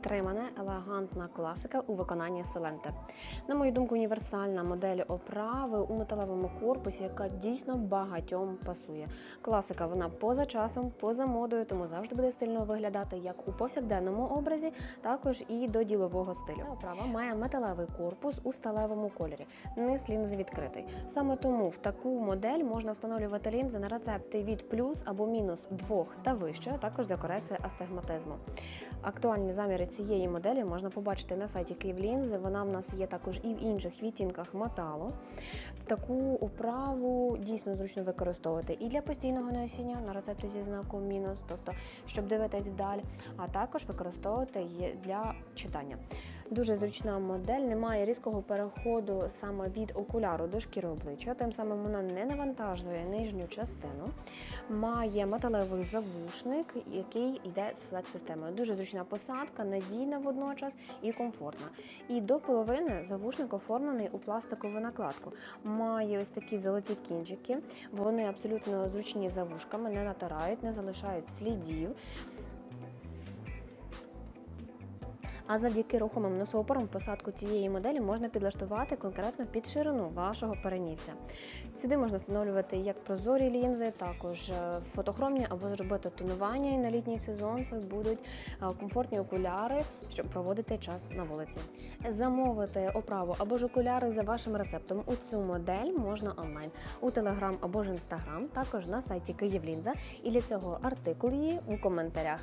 стримана, елегантна класика у виконанні Селенте. На мою думку, універсальна модель оправи у металевому корпусі, яка дійсно багатьом пасує. Класика вона поза часом, поза модою, тому завжди буде стильно виглядати як у повсякденному образі, також і до ділового стилю. Оправа має металевий корпус у сталевому кольорі. Низ лінзи відкритий. Саме тому в таку модель можна встановлювати лінзи на рецепти від плюс або мінус двох та вище, а також для корекції астигматизму. Актуальні заміри цієї моделі можна побачити на сайті Київлінзи. Вона в нас є також і в інших відтінках металу. Таку управу дійсно зручно використовувати і для постійного носіння на рецепті зі знаком мінус, тобто щоб дивитись вдаль, а також використовувати її для читання. Дуже зручна модель, немає різкого переходу саме від окуляру до шкіри обличчя, тим самим вона не навантажує нижню частину. Має металевий завушник, який йде з флекс-системою. Дуже зручна посадка, надійна водночас і комфортна. І до половини завушник оформлений у пластикову накладку. Має ось такі золоті кінчики. Вони абсолютно зручні за вушками, не натирають, не залишають слідів. А завдяки рухомим носоупорам посадку цієї моделі можна підлаштувати конкретно під ширину вашого перенісся. Сюди можна встановлювати як прозорі лінзи, також е, фотохромні або зробити тонування. І на літній сезон це будуть е, комфортні окуляри, щоб проводити час на вулиці. Замовити оправу або ж окуляри за вашим рецептом у цю модель можна онлайн у Телеграм або ж Інстаграм, також на сайті Київлінза. І для цього артикул її у коментарях.